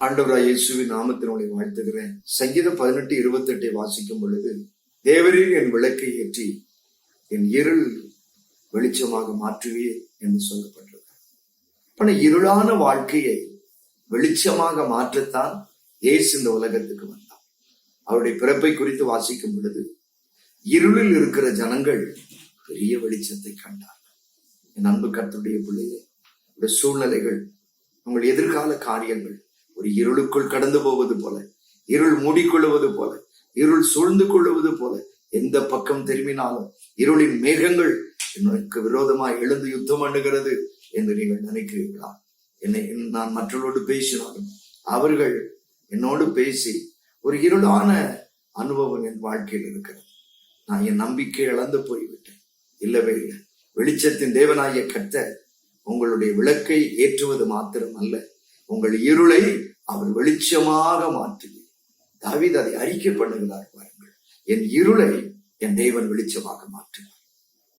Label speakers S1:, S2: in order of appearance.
S1: ஆண்டவராய் இயேசுவின் நாமத்தினுடைய வாழ்த்துகிறேன். சங்கீதம் பதினெட்டு இருபத்தி எட்டை வாசிக்கும் பொழுது தேவரில் என் விளக்கை ஏற்றி என் இருள் வெளிச்சமாக மாற்றுவே என்று சொல்லப்பட்டது ஆனா இருளான வாழ்க்கையை வெளிச்சமாக மாற்றத்தான் இயேசு இந்த உலகத்துக்கு வந்தார் அவருடைய பிறப்பை குறித்து வாசிக்கும் பொழுது இருளில் இருக்கிற ஜனங்கள் பெரிய வெளிச்சத்தை கண்டார் என் அன்பு கர்த்தருடைய பிள்ளையே இந்த சூழ்நிலைகள் உங்கள் எதிர்கால காரியங்கள் ஒரு இருளுக்குள் கடந்து போவது போல இருள் மூடிக்கொள்வது போல இருள் சூழ்ந்து கொள்வது போல எந்த பக்கம் திரும்பினாலும் இருளின் மேகங்கள் எனக்கு விரோதமாய் எழுந்து யுத்தம் பண்ணுகிறது என்று நீங்கள் நினைக்கிறீர்களா? என்னை நான் மற்றவர்களோடு பேசினாலும் அவர்கள் என்னோடு பேசி ஒரு இருளான அனுபவம் என் வாழ்க்கையில் இருக்கிறது. நான் என் நம்பிக்கை இழந்து போய்விட்டேன். இல்லவே இல்லை. வெளிச்சத்தின் தேவனாய கத்த உங்களுடைய விளக்கை ஏற்றுவது மாத்திரம் அல்ல உங்கள் இருளை அவர் வெளிச்சமாக மாற்றுகிறார் தாவித அதை அறிக்கை பண்ணுகிறார் பாருங்கள். என் இருளை என் தேவன் வெளிச்சமாக மாற்றுகிறார்.